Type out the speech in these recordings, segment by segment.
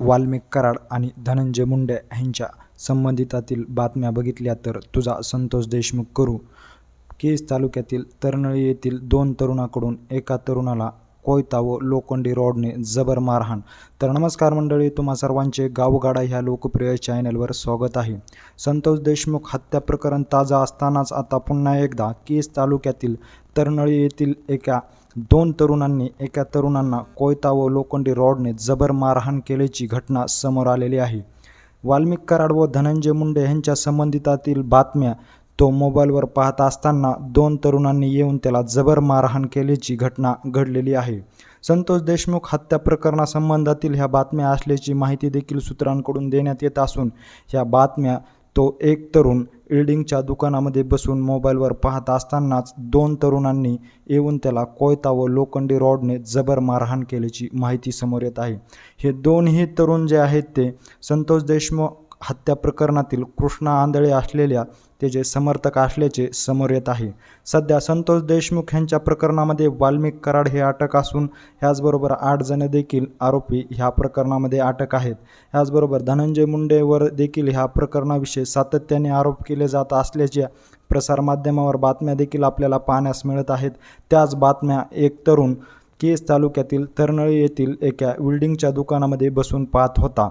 वाल्मिक कराड आणि धनंजय मुंडे ह्यांच्या संबंधितातील बातम्या बघितल्या तर तुझा संतोष देशमुख करू. केस तालुक्यातील तरनळी येथील दोन तरुणाकडून एका तरुणाला कोयता व लोखंडी रॉडने जबर मारहाण. तर नमस्कार मंडळी तुम्हा सर्वांचे गावगाडा ह्या लोकप्रिय चॅनलवर स्वागत आहे. संतोष देशमुख हत्या प्रकरण ताजा असतानाच आता पुन्हा एकदा केस तालुक्यातील तरनळी येथील एका दोन तरुणांनी एका तरुणांना कोयता व लोखंडी रॉडने जबर मारहाण केल्याची घटना समोर आलेली आहे. वाल्मिक कराड व धनंजय मुंडे यांच्या संबंधितातील बातम्या तो मोबाईलवर पाहत असताना दोन तरुणांनी येऊन त्याला जबर मारहाण केल्याची घटना घडलेली आहे. संतोष देशमुख हत्या प्रकरणासंबंधातील ह्या बातम्या असल्याची माहिती देखील सूत्रांकडून देण्यात येत असून ह्या बातम्या तो एक तरुण इल्डिंगच्या दुकानामध्ये बसून मोबाईलवर पाहत असतानाच दोन तरुणांनी येऊन त्याला कोयता व लोखंडी रॉडने जबर मारहाण केल्याची माहिती समोर येत आहे. हे दोन्ही तरुण जे आहेत ते संतोष देशमुख हत्या प्रकरणातील कृष्णा आंधळे असलेल्या त्याचे समर्थक असल्याचे समोर येत आहे. सध्या संतोष देशमुख यांच्या प्रकरणामध्ये वाल्मिक कराड हे अटक असून ह्याचबरोबर आठ जण देखील आरोपी ह्या प्रकरणामध्ये अटक आहेत. ह्याचबरोबर धनंजय मुंडेवर देखील ह्या प्रकरणाविषयी सातत्याने आरोप केले जात असल्याच्या प्रसारमाध्यमावर बातम्या देखील आपल्याला पाहण्यास मिळत आहेत. त्याच बातम्या एक तरुण केस तालुक्यातील तरनळी येथील एका विल्डिंगच्या दुकानामध्ये बसून पाहत होता.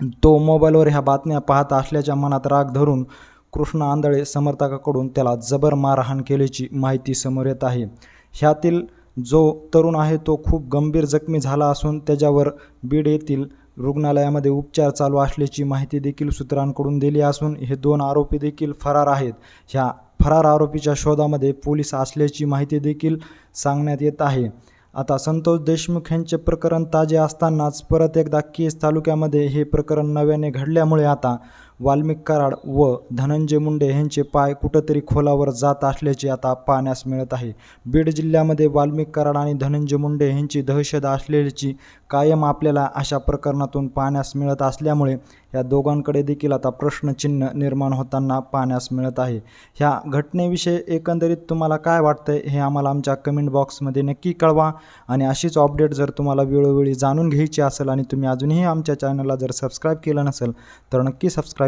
तो मोबाईलवर ह्या बातम्या पाहत असल्याच्या मनात राग धरून कृष्ण आंधळे समर्थकाकडून त्याला जबर मारहाण केल्याची माहिती समोर येत आहे. ह्यातील जो तरुण आहे तो खूप गंभीर जखमी झाला असून त्याच्यावर बीड येथील रुग्णालयामध्ये उपचार चालू असल्याची माहिती देखील सूत्रांकडून दिली असून हे दोन आरोपी देखील फरार आहेत. ह्या फरार आरोपीच्या शोधामध्ये पोलीस असल्याची माहिती देखील सांगण्यात येत आहे. आता संतोष देशमुख यांचे प्रकरण ताजे असतानाच परत एकदा केस तालुक्यामध्ये हे प्रकरण नव्याने घडल्यामुळे आता वाल्मिक कराड व धनंजय मुंडे यांचे पाय कुठंतरी खोलावर जात असल्याचे आता पाहण्यास मिळत आहे. बीड जिल्ह्यामध्ये वाल्मिक कराड आणि धनंजय मुंडे यांची दहशत असलेल्याची कायम आपल्याला अशा प्रकरणातून पाहण्यास मिळत असल्यामुळे या दोघांकडे देखील आता प्रश्नचिन्ह निर्माण होताना पाहण्यास मिळत आहे. ह्या घटनेविषयी एकंदरीत तुम्हाला काय वाटतंय हे आम्हाला आमच्या कमेंट बॉक्समध्ये नक्की कळवा आणि अशीच अपडेट जर तुम्हाला वेळोवेळी जाणून घ्यायची असेल आणि तुम्ही अजूनही आमच्या चॅनलला जर सबस्क्राईब केलं नसेल तर नक्की सबस्क्राईब